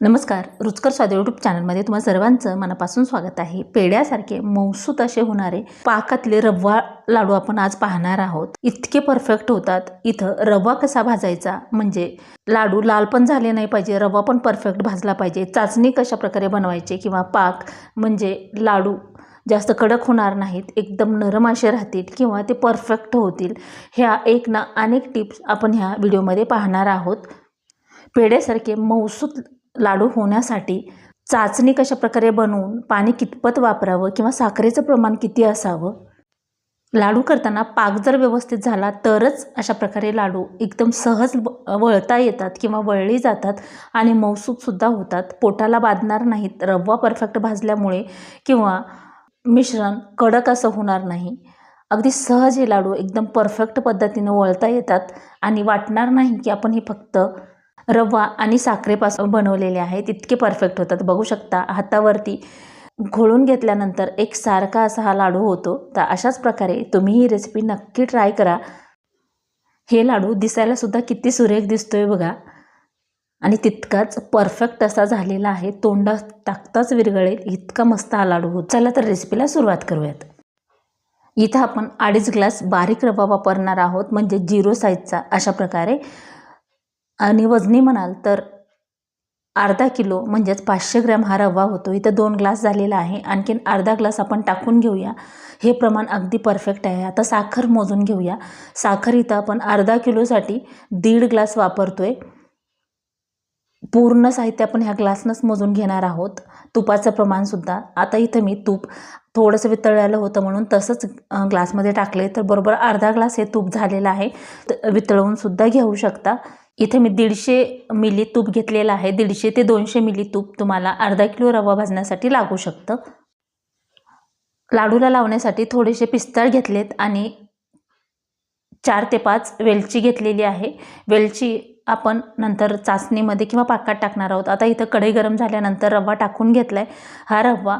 नमस्कार रुचकर स्वाद यूट्यूब चॅनलमध्ये तुम्हा सर्वांचं मनापासून स्वागत आहे. पेड्यासारखे मौसूत असे होणारे पाकातले रवा लाडू आपण आज पाहणार आहोत. इतके परफेक्ट होतात. इथं रवा कसा भाजायचा? म्हणजे लाडू लाल पण झाले नाही पाहिजे रवा पण परफेक्ट भाजला पाहिजे. चाचणी कशा प्रकारे बनवायचे किंवा पाक म्हणजे लाडू जास्त कडक होणार नाहीत एकदम नरम असे राहतील किंवा ते परफेक्ट होतील ह्या एक ना अनेक टिप्स आपण ह्या व्हिडिओमध्ये पाहणार आहोत. पेढ्यासारखे मौसूत लाडू होण्यासाठी चाचणी कशा प्रकारे बनवून पाणी कितपत वापरावं किंवा साखरेचं प्रमाण किती असावं? लाडू करताना पाक जर व्यवस्थित झाला तरच अशा प्रकारे लाडू एकदम सहज व- वळता येतात किंवा वळली जातात आणि मौसूदसुद्धा होतात. पोटाला बाधणार नाहीत रवा परफेक्ट भाजल्यामुळे किंवा मिश्रण कडक असं होणार नाही. अगदी सहज हे लाडू एकदम परफेक्ट पद्धतीनं वळता येतात आणि वाटणार नाही की आपण हे फक्त रवा आणि साखरेपासून बनवलेले आहेत इतके परफेक्ट होतात. बघू शकता हातावरती घोळून घेतल्यानंतर एक सारखा असा हा लाडू होतो. तर अशाच प्रकारे तुम्ही ही रेसिपी नक्की ट्राय करा. हे लाडू दिसायला सुद्धा किती सुरेख दिसतोय बघा. आणि तितकाच परफेक्ट असा झालेला आहे. तोंडात टाकताच विरगळेल इतका मस्त हा लाडू होत. चला तर रेसिपीला सुरुवात करूयात. इथं आपण अडीच ग्लास बारीक रवा वापरणार आहोत. म्हणजे झिरो साईजचा अशा प्रकारे आणि वजनी म्हणाल तर अर्धा किलो म्हणजेच पाचशे ग्रॅम हा रवा होतो. इथं दोन ग्लास झालेला आहे. आणखीन अर्धा ग्लास आपण टाकून घेऊया. हे प्रमाण अगदी परफेक्ट आहे. आता साखर मोजून घेऊया. साखर इथं आपण अर्धा किलोसाठी दीड ग्लास वापरतो आहे पूर्ण साहित्य आपण ह्या ग्लासनंच मोजून घेणार आहोत. तुपाचं प्रमाणसुद्धा आता इथं मी तूप थोडंसं वितळलेलं होतं म्हणून तसंच ग्लासमध्ये टाकले तर बरोबर अर्धा ग्लास हे तूप झालेलं आहे. वितळवूनसुद्धा घेऊ शकता. इथे मी दीडशे मिली तूप घेतलेलं आहे. दीडशे ते दोनशे मिली तूप तुम्हाला अर्धा किलो रवा भाजण्यासाठी लागू शकतं. लाडूला लावण्यासाठी थोडेसे पिस्तळ घेतलेत आणि चार ते पाच वेलची घेतलेली आहे. वेलची आपण नंतर चाचणीमध्ये किंवा पाकात टाकणार आहोत. आता इथं कढई गरम झाल्यानंतर रवा टाकून घेतला आहे हा रवा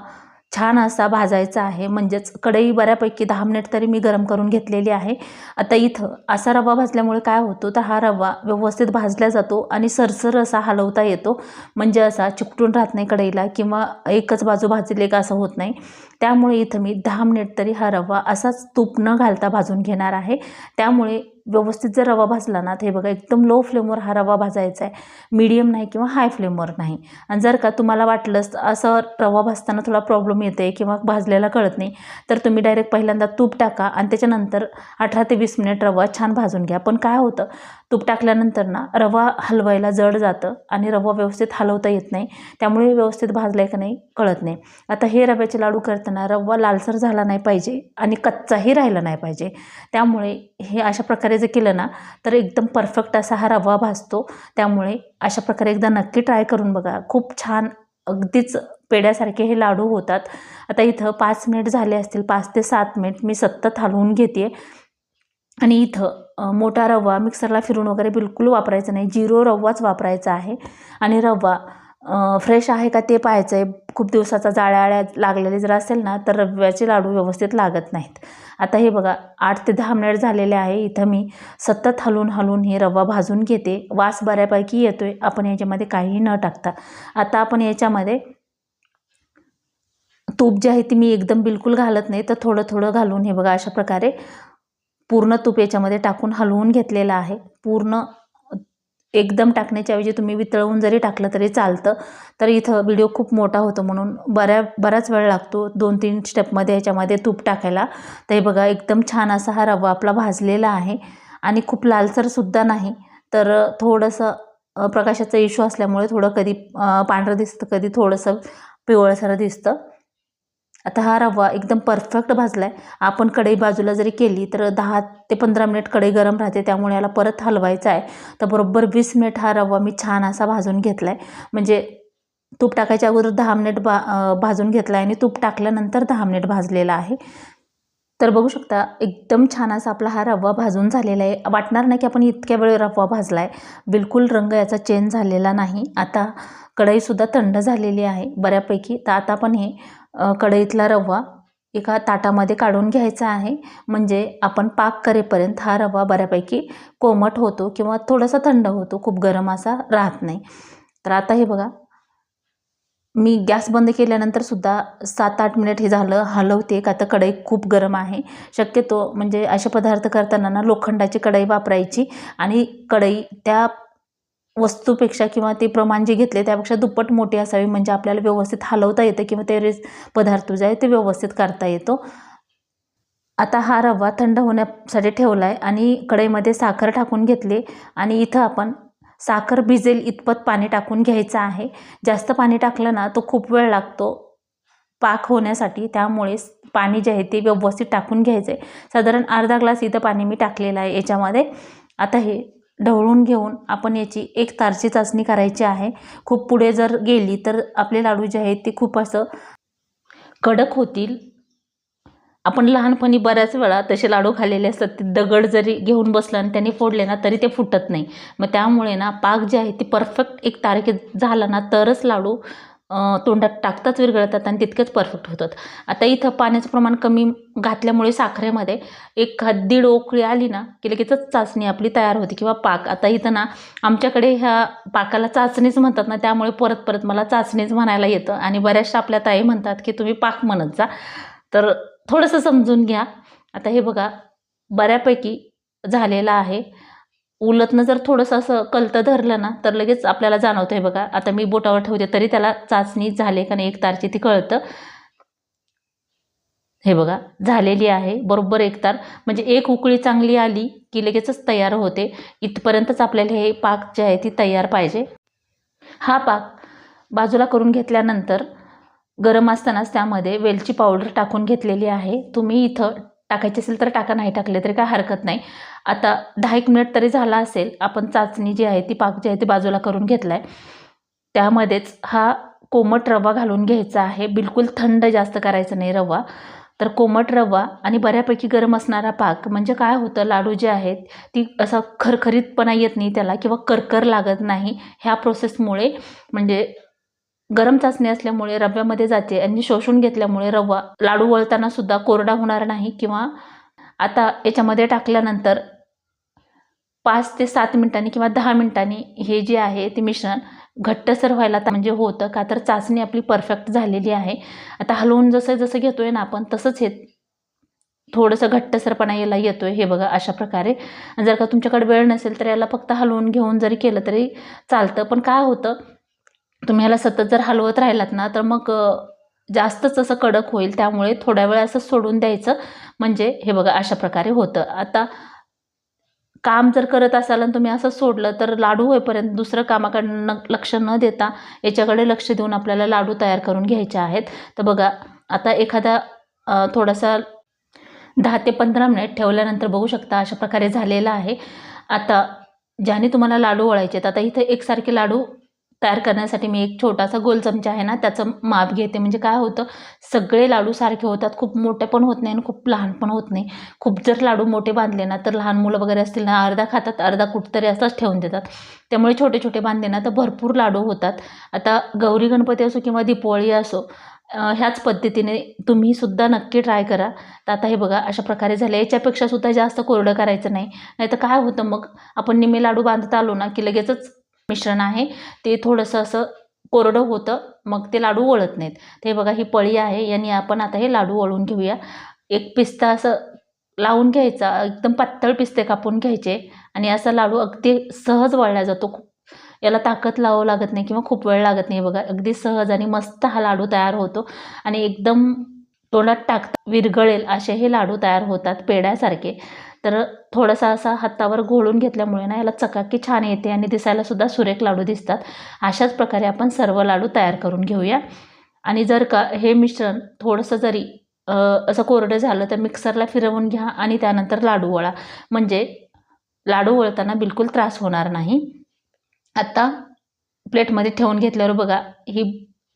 छान असा भाजायचा आहे. म्हणजेच कढई बऱ्यापैकी दहा मिनिट तरी मी गरम करून घेतलेली आहे. आता इथं असा रवा भाजल्यामुळे काय होतो? तर हा रवा व्यवस्थित भाजला जातो आणि सरसर असा हलवता येतो. म्हणजे असा चिकटून राहत नाही कढईला किंवा एकच बाजू भाजले का असं होत नाही. त्यामुळे इथं मी दहा मिनिट तरी हा रवा असाच तूप न घालता भाजून घेणार आहे. त्यामुळे व्यवस्थित जर रवा भाजला ना तर हे बघा एकदम लो फ्लेमवर हा रवा भाजायचा आहे. मीडियम नाही किंवा हाय फ्लेमवर नाही. आणि जर का तुम्हाला वाटलंच असं रवा भाजताना थोडा प्रॉब्लेम येते किंवा भाजलेला कळत नाही तर तुम्ही डायरेक्ट पहिल्यांदा तूप टाका आणि त्याच्यानंतर अठरा ते वीस मिनिट रवा छान भाजून घ्या. पण काय होतं तूप टाकल्यानंतर ना रवा हलवायला जड जातं आणि रवा व्यवस्थित हलवता येत नाही. त्यामुळे व्यवस्थित भाजलं आहे का नाही कळत नाही. आता हे रव्याचे लाडू करताना रवा लालसर झाला नाही पाहिजे आणि कच्चाही राहिला नाही पाहिजे. त्यामुळे हे अशा प्रकारे जर केलं ना तर एकदम परफेक्ट असा हा रवा भाजतो. त्यामुळे अशा प्रकारे एकदा नक्की ट्राय करून बघा. खूप छान अगदीच पेड्यासारखे हे लाडू होतात. आता इथं पाच मिनिट झाले असतील पाच ते सात मिनिट मी सतत हलवून घेते आणि इथं मोठा रवा मिक्सरला फिरून वगैरे बिलकुल वापरायचं नाही. जिरो रवाच वापरायचा आहे. आणि रवा फ्रेश आहे का ते पाहायचं आहे खूप दिवसाचा जाळ्याळ्या लागलेले जर असेल ना तर रव्याचे लाडू व्यवस्थित लागत नाहीत. आता हे बघा आठ ते दहा मिनिट झालेले आहे. इथं मी सतत हलवून हलून हे रवा भाजून घेते. वास बऱ्यापैकी येतो आहे आपण याच्यामध्ये काहीही न टाकता. आता आपण याच्यामध्ये तूप जे आहे ते मी एकदम बिलकुल घालत नाही. तर थोडं थोडं घालून हे बघा अशा प्रकारे पूर्ण तूप याच्यामध्ये टाकून हलवून घेतलेलं आहे. पूर्ण एकदम टाकण्याच्या ऐवजी तुम्ही वितळवून जरी टाकलं तरी चालतं. तर इथं व्हिडिओ खूप मोठा होतो म्हणून बऱ्या बराच वेळ लागतो दोन तीन स्टेपमध्ये ह्याच्यामध्ये तूप टाकायला. तर हे बघा एकदम छान असा हा रवा आपला भाजलेला आहे. आणि खूप लालसरसुद्धा नाही. तर थोडंसं प्रकाशाचा इश्यू असल्यामुळे थोडं कधी पांढरं दिसतं कधी थोडंसं पिवळसरं दिसतं. आता हा रवा एकदम परफेक्ट भाजला आहे आपण कढई बाजूला जरी केली तर दहा ते पंधरा मिनिट कढई गरम राहते त्यामुळे याला परत हलवायचा आहे. तर बरोबर वीस मिनिट हा रवा मी छान असा भाजून घेतला आहे म्हणजे तूप टाकायच्या अगोदर दहा मिनिट बा भाजून घेतला आहे आणि तूप टाकल्यानंतर दहा मिनिट भाजलेला आहे. तर बघू शकता एकदम छान असा आपला हा रवा भाजून झालेला आहे. वाटणार नाही की आपण इतक्या वेळ रवा भाजला आहे बिलकुल रंग याचा चेंज झालेला नाही. आता कढईसुद्धा थंड झालेली आहे बऱ्यापैकी. तर आता आपण हे कढईतला रवा एका ताटामध्ये काढून घ्यायचा आहे. म्हणजे आपण पाक करेपर्यंत हा रवा बऱ्यापैकी कोमट होतो किंवा थोडासा थंड होतो. खूप गरम असा राहत नाही. तर आता हे बघा. मी गॅस बंद केल्यानंतर सुद्धा सात आठ मिनिट हे झालं हलवते. का तर कढई खूप गरम आहे. शक्यतो म्हणजे असे पदार्थ करताना ना लोखंडाची कढई वापरायची आणि कढई त्या वस्तूपेक्षा किंवा ते प्रमाण जे घेतले त्यापेक्षा दुप्पट मोठी असावी म्हणजे आपल्याला व्यवस्थित हलवता येतं किंवा ते रेस पदार्थ जो आहे ते व्यवस्थित करता येतो. आता हा रवा थंड होण्यासाठी ठेवला आहे आणि कढईमध्ये साखर टाकून घेतली आणि इथं आपण साखर भिजेल इतपत पाणी टाकून घ्यायचं आहे. जास्त पाणी टाकलं ना तो खूप वेळ लागतो पाक होण्यासाठी. त्यामुळे पाणी जे आहे ते व्यवस्थित टाकून घ्यायचं आहे साधारण अर्धा ग्लास इथं पाणी मी टाकलेलं आहे याच्यामध्ये. आता हे ढवळून घेऊन आपण याची एक तारची चाचणी करायची आहे. खूप पुढे जर गेली तर आपले लाडू जे आहेत ते खूप असं कडक होतील. आपण लहानपणी बऱ्याच वेळा तसे लाडू खाल्लेले असतात ते दगड जरी घेऊन बसलं आणि त्यांनी फोडले ना तरी ते फुटत नाही. मग त्यामुळे ना पाक जे आहे ते परफेक्ट एक तारखेत झाला ना तरच लाडू तोंडात टाकताच विरघळतात आणि तितकेच परफेक्ट होतात. आता इथं पाण्याचं प्रमाण कमी घातल्यामुळे साखरेमध्ये एक दीड ओकळी आली ना की लगेचच चाचणी आपली तयार होते किंवा पाक. आता इथं ना आमच्याकडे ह्या पाकाला चाचणीच म्हणतात ना त्यामुळे परत परत मला चाचणीच म्हणायला येतं. आणि बऱ्याचशा आपल्या ताई म्हणतात की तुम्ही पाक म्हणत जा. तर थोडंसं समजून घ्या. आता हे बघा बऱ्यापैकी झालेलं आहे. उलटनं जर थोडंसं असं कलतं धरलं ना तर लगेच आपल्याला जाणवतं आहे बघा. आता मी बोटावर ठेवते तरी त्याला चाचणी झाले का नाही एक तारची ती कळतं. हे बघा झालेली आहे बरोबर एक तार. म्हणजे एक उकळी चांगली आली की लगेचच तयार होते. इथपर्यंतच आपल्याला हे पाक जे आहे ती तयार पाहिजे. हा पाक बाजूला करून घेतल्यानंतर गरम असतानाच त्यामध्ये वेलची पावडर टाकून घेतलेली आहे. तुम्ही इथं टाकायची असेल तर टाका नाही टाकले तरी काय हरकत नाही. आता दहा एक मिनिट तरी झाला असेल आपण चाचणी जी आहे ती पाक जी आहे ती बाजूला करून घेतला आहे त्यामध्येच हा कोमट रवा घालून घ्यायचा आहे. बिलकुल थंड जास्त करायचं नाही रवा. तर कोमट रवा आणि बऱ्यापैकी गरम असणारा पाक म्हणजे काय होतं लाडू जे आहेत ती असा खरखरीतपणा येत नाही त्याला किंवा करकर लागत नाही. ह्या प्रोसेसमुळे म्हणजे गरम चाचणी असल्यामुळे रव्यामध्ये जाते आणि शोषून घेतल्यामुळे रवा लाडू वळताना सुद्धा कोरडा होणार नाही किंवा आता याच्यामध्ये टाकल्यानंतर पाच ते सात मिनिटांनी किंवा दहा मिनिटांनी हे जे आहे ते मिश्रण घट्टसर व्हायला म्हणजे होतं का तर चाचणी आपली परफेक्ट झालेली आहे. आता हलवून जसं जसं घेतो आहे ना आपण तसंच हे थोडंसं घट्टसरपणा याला येतो आहे हे बघा अशा प्रकारे. जर का तुमच्याकडे वेळ नसेल तर याला फक्त हलवून घेऊन जरी केलं तरी चालतं. पण काय होतं? तुम्ही याला सतत जर हलवत राहिलात ना तर मग जास्तच असं कडक होईल. त्यामुळे थोड्या वेळ असं सोडून द्यायचं. म्हणजे हे बघा अशा प्रकारे होतं. आता काम जर करत असाल आणि तुम्ही असं सोडलं तर लाडू होईपर्यंत दुसरं कामाकडनं लक्ष न देता याच्याकडे लक्ष देऊन आपल्याला लाडू तयार करून घ्यायचे आहेत. तर बघा आता एखादा थोडासा दहा ते पंधरा मिनिट ठेवल्यानंतर बघू शकता अशा प्रकारे झालेला आहे. आता ज्याने तुम्हाला लाडू वळायचे आहेत आता इथं एकसारखे लाडू तयार करण्यासाठी मी एक छोटासा गोल चमचा आहे ना त्याचं माप घेते. म्हणजे काय होतं सगळे लाडू सारखे होतात. खूप मोठे पण होत नाही आणि खूप लहान पण होत नाही. खूप जर लाडू मोठे बांधले ना तर लहान मुलं वगैरे असतील ना अर्धा खातात अर्धा कुठतरी असंच ठेवून देतात. त्यामुळे छोटे छोटे बांधले ना तर भरपूर लाडू होतात. आता गौरी गणपती असो किंवा दीपावळी असो ह्याच पद्धतीने तुम्ही सुद्धा नक्की ट्राय करा. तर आता हे बघा अशा प्रकारे झालं. याच्यापेक्षा सुद्धा जास्त कोरडं करायचं नाही. नाही तर काय होतं मग आपण निम्मे लाडू बांधत आलो ना की लगेचच मिश्रण आहे. ते थोडंसं असं कोरडं होतं मग ते लाडू वळत नाहीत. ते बघा ही पळी आहे यांनी आपण आता हे लाडू वळून घेऊया. एक पिस्ता असं लावून घ्यायचा एकदम पातळ पिस्ते कापून घ्यायचे आणि असा लाडू अगदी सहज वळला जातो. याला ताकद लावावं लागत नाही किंवा खूप वेळ लागत नाही. बघा अगदी सहज आणि मस्त हा लाडू तयार होतो आणि एकदम तोंडात टाकता विरगळेल असे हे लाडू तयार होतात पेड्यासारखे तर थोडासा असा हातावर घोळून घेतल्यामुळे ना याला चकाकी छान येते आणि दिसायलासुद्धा सुरेख लाडू दिसतात. अशाच प्रकारे आपण सर्व लाडू तयार करून घेऊया. आणि जर का हे मिश्रण थोडंसं जरी असं कोरडं झालं तर मिक्सरला फिरवून घ्या आणि त्यानंतर लाडू वळा. म्हणजे लाडू वळताना बिलकुल त्रास होणार नाही. आत्ता प्लेटमध्ये ठेवून घेतल्यावर बघा ही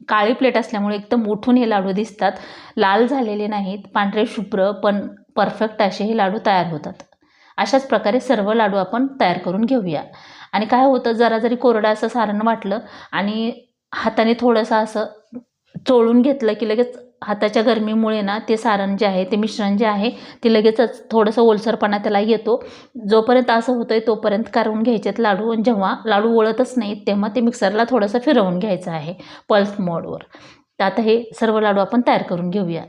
काळी प्लेट असल्यामुळे एकदम उठून हे लाडू दिसतात. लाल झालेले नाहीत पांढरे शुभ्र पण परफेक्ट असे हे लाडू तयार होतात. अशाच प्रकारे सर्व लाडू आपण तयार करून घेऊया. आणि काय होतं जरा जरी कोरडं असं सारण वाटलं आणि हाताने थोडंसं असं चोळून घेतलं की लगेच हाताच्या गरमीमुळे ना ते सारण जे आहे ते मिश्रण जे आहे ते लगेचच थोडंसं ओलसरपणा त्याला येतो. जोपर्यंत असं होतं आहे तोपर्यंत काढून घ्यायचेत लाडू आणि जेव्हा लाडू वळतच नाहीत तेव्हा ते मिक्सरला थोडंसं फिरवून घ्यायचं आहे पल्स मोडवर तर आता हे सर्व लाडू आपण तयार करून घेऊया.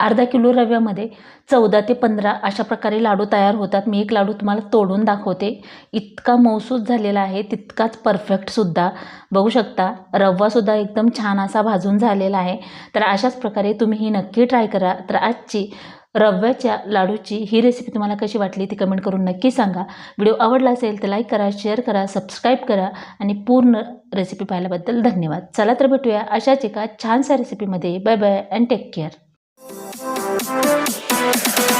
अर्धा किलो रव्यामध्ये चौदा ते पंधरा अशा प्रकारे लाडू तयार होतात. मी एक लाडू तुम्हाला तोडून दाखवते. इतका मौसूस झालेला आहे तितकाच परफेक्टसुद्धा बघू शकता रवासुद्धा एकदम छान असा भाजून झालेला आहे. तर अशाच प्रकारे तुम्ही ही नक्की ट्राय करा. तर आजची रव्याच्या लाडूची ही रेसिपी तुम्हाला कशी वाटली ती कमेंट करून नक्की सांगा. व्हिडिओ आवडला असेल तर लाईक करा शेअर करा सबस्क्राईब करा आणि पूर्ण रेसिपी पाहिल्याबद्दल धन्यवाद. चला तर भेटूया अशाच एका छानशा रेसिपीमध्ये bye bye and take care Thank you.